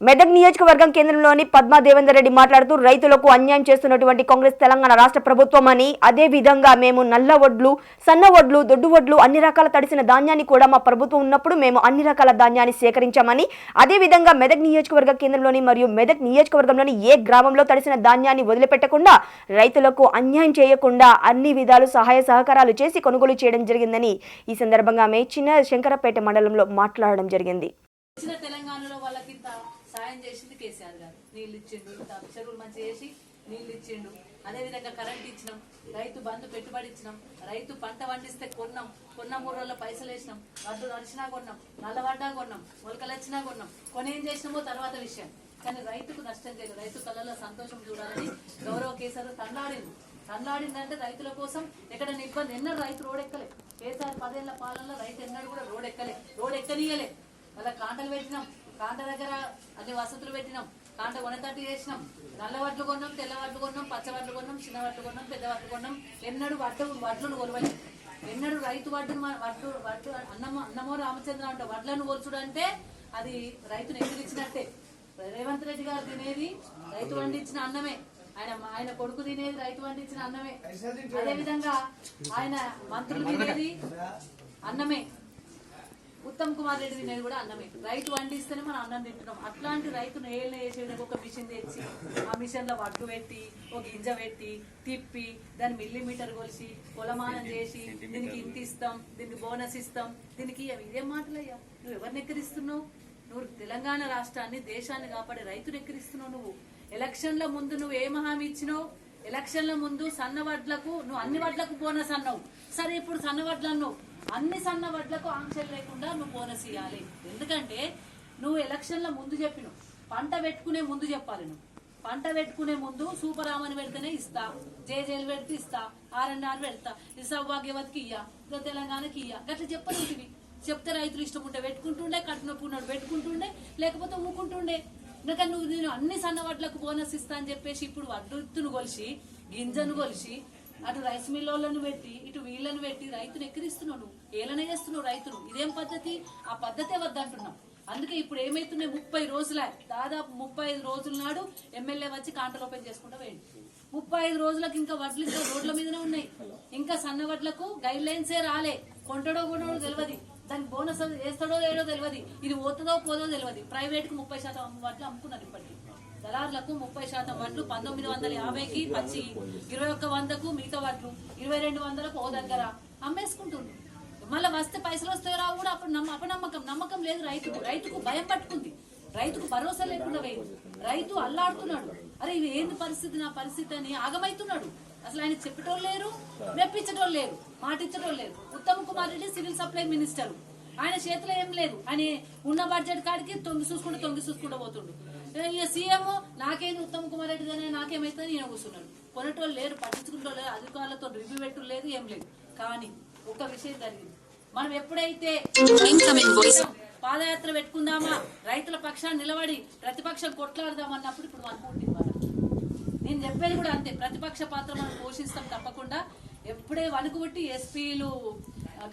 మెదక్ నియోజకవర్గం కేంద్రంలోని పద్మా దేవేందర్ రెడ్డి మాట్లాడుతూ రైతులకు అన్యాయం చేస్తున్నటువంటి కాంగ్రెస్ తెలంగాణ రాష్ట్ర ప్రభుత్వం అని. అదే విధంగా మేము నల్ల వడ్లు సన్న వడ్లు దొడ్డు వడ్లు అన్ని రకాల తడిసిన ధాన్యాన్ని కూడా మా ప్రభుత్వం ఉన్నప్పుడు మేము అన్ని రకాల ధాన్యాన్ని సేకరించామని. అదే విధంగా మెదక్ నియోజకవర్గ కేంద్రంలోని మరియు మెదక్ నియోజకవర్గంలోని ఏ గ్రామంలో తడిసిన ధాన్యాన్ని వదిలిపెట్టకుండా రైతులకు అన్యాయం చేయకుండా అన్ని విధాలు సహాయ సహకారాలు చేసి కొనుగోలు చేయడం జరిగిందని ఈ సందర్భంగా ఆమె చిన్న శంకరపేట మండలంలో మాట్లాడడం జరిగింది. తెలంగాణలో వాళ్ళకి సాయం చేసింది కేసీఆర్ గారు. నీళ్ళు ఇచ్చిండు చెరువులు మంచి చేసి నీళ్ళు ఇచ్చిండు. అదే విధంగా కరెంట్ ఇచ్చినాం రైతు బంధు పెట్టుబడి ఇచ్చినాం రైతు పంట పండిస్తే కొన్నాం కొన్న మూడు రోజుల పైసలు వేసినాం వడ్డు నడిచినా కొన్నాం నల్లబడ్డా కొన్నాం మొలకలు వచ్చినా కొన్నాం. కొనేం చేసినామో తర్వాత విషయం. కానీ రైతుకు నష్టం చేయలేదు రైతు కళ్ళలో సంతోషం చూడాలని గౌరవ కేసీఆర్ తన్నాడింది తన్నాడిందంటే రైతుల కోసం ఎక్కడ ఇబ్బంది. ఎన్న రైతు రోడ్ ఎక్కలే కేసీఆర్ పదేళ్ళ పాలనలో రైతు ఎన్నడూ కూడా రోడ్ ఎక్కలే రోడ్ ఎక్కనీయలే మళ్ళీ కాంటలు పెట్టినాం. కాంట దగ్గర అన్ని వసతులు పెట్టినాం. కాంట కొనతట్టు చేసినాం. నల్ల వడ్లు కొన్నాం తెల్ల వడ్లు కొన్నాం పచ్చ వడ్లు కొన్నాం చిన్న వడ్లు కొన్నాం పెద్ద వడ్లు కొన్నాం. ఎన్నడూ వడ్డు వడ్లను కొలవలే ఎన్నడూ రైతు వడ్డు వడ్డు వడ్డు అన్నమో అన్నమో రామచంద్ర అంటే వడ్లను కొలుచుడు అది రైతును ఎదిరించినట్టే రేవంత్ రెడ్డి గారు తినేది రైతు పండించిన అన్నమే. ఆయన ఆయన కొడుకు తినేది రైతు పండించిన అన్నమే. అదే విధంగా ఆయన మంత్రులు తినేది అన్నమే. ఉత్తమ్ కుమార్ రెడ్డి తినేది కూడా అన్నమే. రైతు వండిస్తేనే మనం అన్నం తింటున్నాం. అట్లాంటి రైతును ఏళ్ళు వేసేయడానికి ఒక మిషన్ తెచ్చి ఆ మిషన్లో వడ్డు పెట్టి ఒక గింజ పెట్టి తిప్పి దాన్ని మిల్లీమీటర్ కొలిసి కొలమానం చేసి దీనికి ఇంత ఇస్తాం దీనికి బోనస్ ఇస్తాం దీనికి. ఇదేం మాటలయ్యా నువ్వు ఎవరిని ఎక్కిరిస్తున్నావు? నువ్వు తెలంగాణ రాష్ట్రాన్ని దేశాన్ని కాపాడే రైతును ఎక్కిరిస్తున్నావు నువ్వు. ఎలక్షన్ల ముందు నువ్వు ఏం హామీ ఇచ్చినావు? ఎలక్షన్ల ముందు సన్న వడ్లకు నువ్వు అన్ని వడ్లకు బోనస్ అన్నావు. సరే ఇప్పుడు సన్న వడ్లు అన్నావు. అన్ని సన్న వడ్లకు ఆంక్షలు లేకుండా నువ్వు బోనస్ ఇవ్వాలి ఎందుకంటే నువ్వు ఎలక్షన్ల ముందు చెప్పినావు. పంట పెట్టుకునే ముందు చెప్పాలి నువ్వు. పంట పెట్టుకునే ముందు సూపర్ పెడితేనే ఇస్తా. జేజేలు పెడితే ఇస్తా. ఆర్ఎన్ఆర్ పెడతా. సౌభాగ్యవతికి ఇయ్యా. ఇంకా తెలంగాణకి ఇయ్యా. గట్లా చెప్పనిటివి చెప్తే రైతులు ఇష్టం ఉంటే పెట్టుకుంటుండే కట్టినప్పు పెట్టుకుంటుండే లేకపోతే ఊకుంటుండే. ఇంకా నువ్వు నేను అన్ని సన్న వడ్లకు బోనస్ ఇస్తా అని చెప్పేసి ఇప్పుడు వడ్డును కొలిసి గింజను కొలిసి అటు రైస్ మిల్లోళ్ళను పెట్టి ఇటు వీళ్ళను పెట్టి రైతును ఎక్కిరిస్తున్నావు నువ్వు. ఏలన చేస్తున్నావు రైతును. ఇదేం పద్ధతి? ఆ పద్ధతే వద్దంటున్నాం. అందుకే ఇప్పుడు ఏమైతున్నాయి? ముప్పై రోజుల దాదాపు ముప్పై ఐదు రోజుల నాడు ఎమ్మెల్యే వచ్చి కాంటలు ఓపెన్ చేసుకుంటూ వేయండి ముప్పై ఐదు రోజులకు ఇంకా వడ్లు ఇంకా రోడ్ల మీదనే ఉన్నాయి. ఇంకా సన్న వడ్లకు గైడ్ లైన్సే రాలే. కొంటడో కొనడో తెలియదు దానికి బోనస్ వేస్తాడో లేడో తెలియదు ఇది పోతుందో పోదో తెలియదు ప్రైవేట్కు ముప్పై శాతం వడ్లు అమ్ముకున్నారు ఇప్పటికి. దళారులకు ముప్పై శాతం వడ్లు పంతొమ్మిది వందల యాభైకి పచ్చి ఇరవై ఒక్క వందకు మిగతా వడ్లు ఇరవై రెండు వందలకు ఓ దగ్గర అమ్మేసుకుంటుంది మళ్ళీ వస్తే పైసలు వస్తాయో రావు కూడా అప్పుడు నమ్మ అపనమ్మకం నమ్మకం లేదు రైతుకు రైతుకు భయం పట్టుకుంది. రైతుకు భరోసా లేకుండా పోయింది. రైతు అల్లాడుతున్నాడు. అరే ఇవి ఏంది పరిస్థితి నా పరిస్థితి అని ఆగమైతున్నాడు. అసలు ఆయన చెప్పటోళ్ళు లేరు మెప్పించటోళ్ళు లేరు మాటించటోళ్ళు లేరు. Uttam Kumar Reddy civil supply minister. ఆయన చేతిలో ఏం లేదు. ఆయన ఉన్న బడ్జెట్ కాడికి తొంగి చూసుకుంటూ తొంగి చూసుకుంటూ పోతుండు. ఇక సీఎం నాకేంది ఉత్తమ్ కుమార్ రెడ్డి కానీ నాకేమైతే ఈయన కూర్చున్నాడు. కొనేటోళ్ళు లేరు పట్టించుకుంటూ లేరు అధికారులతో రివ్యూ పెట్టు లేదు ఏం లేదు. కానీ ఒక విషయం జరిగింది. మనం ఎప్పుడైతే పాదయాత్ర పెట్టుకుందామా రైతుల పక్షాన్ని నిలబడి ప్రతిపక్షం కొట్లాడదామన్నప్పుడు ఇప్పుడు ఇవాళ. నేను చెప్పేది కూడా అంతే ప్రతిపక్ష పాత్ర మనం పోషిస్తాం తప్పకుండా. ఎప్పుడే వణుకుబట్టి ఎస్పీలు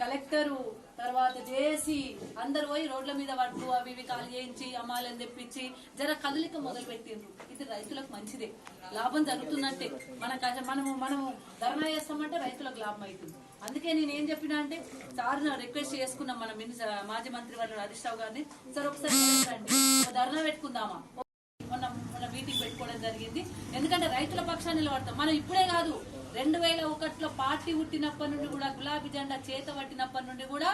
కలెక్టరు తర్వాత జేఏసీ అందరు పోయి రోడ్ల మీద వడ్లు అవి ఇవి కాలు చేయించి అమ్మాలని తెప్పించి జర కదలిక మొదలు పెట్టిండ్రు ఇది రైతులకు మంచిదే. లాభం జరుగుతుందంటే మన మనము మనము ధర్నా చేస్తామంటే రైతులకు లాభం అవుతుంది అందుకే నేను ఏం చెప్పినా అంటే సార్ రిక్వెస్ట్ చేసుకున్నాం మన మినిస్టర్ మాజీ మంత్రి వారు హరీష్ రావు గారిని. సార్ ఒకసారి రండి ఒక ధర్నా పెట్టుకుందామా? మొన్న మొన్న మీటింగ్ పెట్టుకోవడం జరిగింది. ఎందుకంటే రైతుల పక్షాన్ని నిలబడతాం. మనం ఇప్పుడే కాదు. రెండు వేల ఒకటిలో పార్టీ పుట్టినప్పటి నుండి కూడా గులాబీ జెండా చేత పట్టినప్పటి నుండి కూడా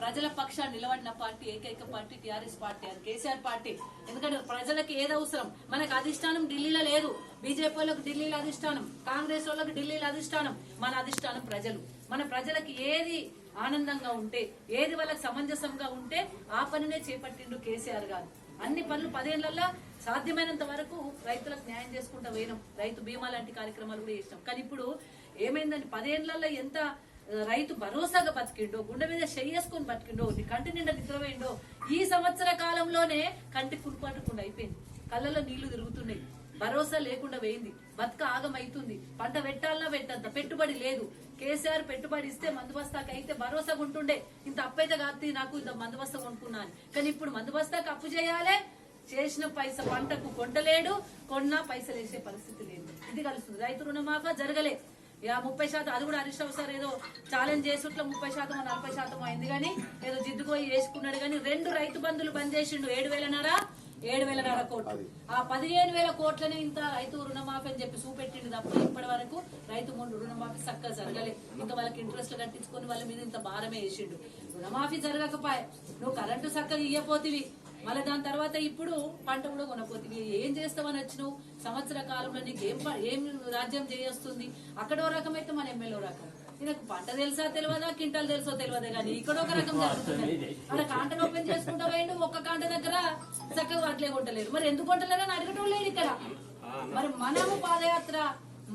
ప్రజల పక్షాన్ని నిలబడిన పార్టీ ఏకైక పార్టీ టిఆర్ఎస్ పార్టీ అది కేసీఆర్ పార్టీ. ఎందుకంటే ప్రజలకు ఏది అవసరం? మనకు అధిష్టానం ఢిల్లీలో లేదు. బీజేపీ వాళ్ళకి ఢిల్లీలో అధిష్టానం కాంగ్రెస్ వాళ్ళకి ఢిల్లీలో అధిష్టానం. మన అధిష్టానం ప్రజలు. మన ప్రజలకు ఏది ఆనందంగా ఉంటే ఏది వాళ్ళకి సమంజసంగా ఉంటే ఆ పనినే చేపట్టిండు కేసీఆర్ గారు. అన్ని పనులు పదేళ్ళలో సాధ్యమైనంత వరకు రైతులకు న్యాయం చేసుకుంటూ పోయినాం. రైతు బీమా లాంటి కార్యక్రమాలు కూడా చేసినాం. కానీ ఇప్పుడు ఏమైందంటే పదేళ్ళలో ఎంత రైతు భరోసాగా బతికిండో గుండె మీద చెయ్యేసుకొని బతికిండో నీ కంటి నిండా నిద్రపోయిండో ఈ సంవత్సర కాలంలోనే కంటి కుడిపడకుండా అయిపోయింది. కళ్ళలో నీళ్ళు తిరుగుతున్నాయి. భరోసా లేకుండా పోయింది. బతుక ఆగమైతుంది. పంట పెట్టాలన్నా పెట్టద్ద. పెట్టుబడి లేదు. కేసీఆర్ పెట్టుబడి ఇస్తే మందు బస్తాకి అయితే భరోసా ఉంటుండే. ఇంత అప్పైతే కాదు నాకు ఇంత మందు బస్తా కొనుక్కున్నాను. కానీ ఇప్పుడు మందు బస్తాకి అప్పు చేయాలి. చేసిన పైస పంటకు కొంటలేడు. కొన్నా పైసలు వేసే పరిస్థితి లేదు. ఇది కలుస్తుంది. రైతు రుణమాఫా జరగలే. ఇక ముప్పై శాతం అది కూడా హరీష్ రావు సార్ ఏదో ఛాలెంజ్ చేసుట్లా ముప్పై శాతం నలభై శాతం అయింది కానీ ఏదో జిద్దుకోయి వేసుకున్నాడు కానీ రెండు రైతు బంధులు బంద్ చేసిండు ఏడు వేలన్నారా ఏడు వేలన్నర కోట్లు. ఆ పదిహేను వేల కోట్లని ఇంత రైతు రుణమాఫీ అని చెప్పి చూపెట్టిండు తప్ప ఇప్పటి వరకు రైతు ముందు రుణమాఫీ చక్కగా జరగలేదు ఇంకా వాళ్ళకి ఇంట్రెస్ట్ కట్టించుకొని వాళ్ళ మీద ఇంత భారమే వేసిండు. రుణమాఫీ జరగకపోయే నువ్వు కరెంటు చక్కగా ఇయ్యపోతివి. మళ్ళీ దాని తర్వాత ఇప్పుడు పంట కూడా కొనపోతుంది ఏం చేస్తామని వచ్చినావు? సంవత్సర కాలంలో నీకు ఏం ఏం రాజ్యం చేయొస్తుంది? అక్కడో రకం అయితే మన ఎమ్మెల్యే రకం. నాకు పంట తెలుసా తెలియదా? కింటాలు తెలుసో తెలియదు కానీ ఇక్కడ ఒక రకం జరుగుతుంది. అక్కడ కాంటను ఓపెన్ చేసుకుంటా పోయిండు ఒక్క కాంట దగ్గర చక్కగా అట్లే కొంటలేరు మరి ఎందుకు కొంటలేరు అని అడగటం లేదు ఇక్కడ. మరి మనము పాదయాత్ర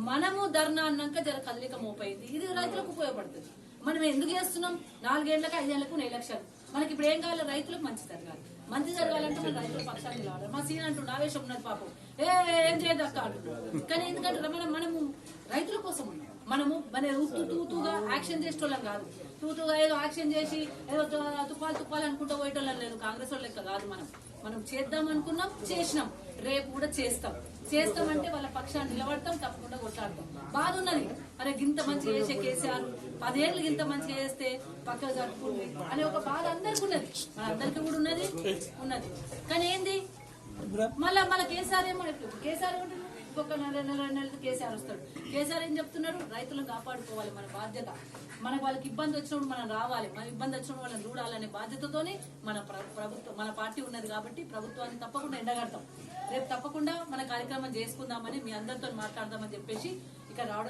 మనము ధర్నా అన్నాక జర కదలిక మోపైంది. ఇది రైతులకు ఉపయోగపడుతుంది. మనం ఎందుకు చేస్తున్నాం? నాలుగేళ్ళకు ఐదేళ్ళకు నెలలక్షలు మనకి ఇప్పుడు ఏం కావాలి? రైతులకు మంచి జరగాలి మంచి జరగాలంటే మన రైతుల పక్షాన్ని నిలబడాలి. మా సీన్ అంటుండు ఆవేశం ఉన్నది పాపం. ఏ ఏం చేయదు అక్క కానీ ఎందుకంటే మనం మనము రైతుల కోసం ఉన్నాం. మనము మన తూ తూతుగా యాక్షన్ చేసేటోళ్ళం కాదు. తూతుగా ఏదో యాక్షన్ చేసి ఏదో తుపాలు తుపాలు అనుకుంటూ పోయేటోళ్ళం లేదు. కాంగ్రెస్ వాళ్ళ లెక్క కాదు మనం. మనం చేద్దాం అనుకున్నాం చేసినాం. రేపు కూడా చేస్తాం. చేస్తామంటే వాళ్ళ పక్షాన్ని నిలబడతాం తప్పకుండా కొట్లాడతాం. బాధ ఉన్నది. అరే గింత మంచిగా చేసే కేసీఆర్ పదేళ్ళు గింత మంచిగా చేస్తే పక్క జరుపుకుంది అనే ఒక బాధ అందరికి ఉన్నది. మన అందరికి కూడా ఉన్నది ఉన్నది. కానీ ఏంది? మళ్ళా మళ్ళీ కేసీఆర్ ఏమో ఇప్పుడు కేసీఆర్ ఏమంటున్నాడు? ఇంకొక నెల నెల రెండు కేసీఆర్ వస్తాడు. కేసీఆర్ ఏం చెప్తున్నాడు? రైతులను కాపాడుకోవాలి మన బాధ్యత. మనకు వాళ్ళకి ఇబ్బంది వచ్చినప్పుడు మనం రావాలి. మన ఇబ్బంది వచ్చినప్పుడు వాళ్ళని చూడాలనే బాధ్యతతోనే మన ప్రభుత్వం మన పార్టీ ఉన్నది కాబట్టి ప్రభుత్వాన్ని తప్పకుండా ఎండగడతాం. రేపు తప్పకుండా మన కార్యక్రమం చేసుకుందామని మీ అందరితో మాట్లాడదామని చెప్పేసి ఇక్కడ రావడం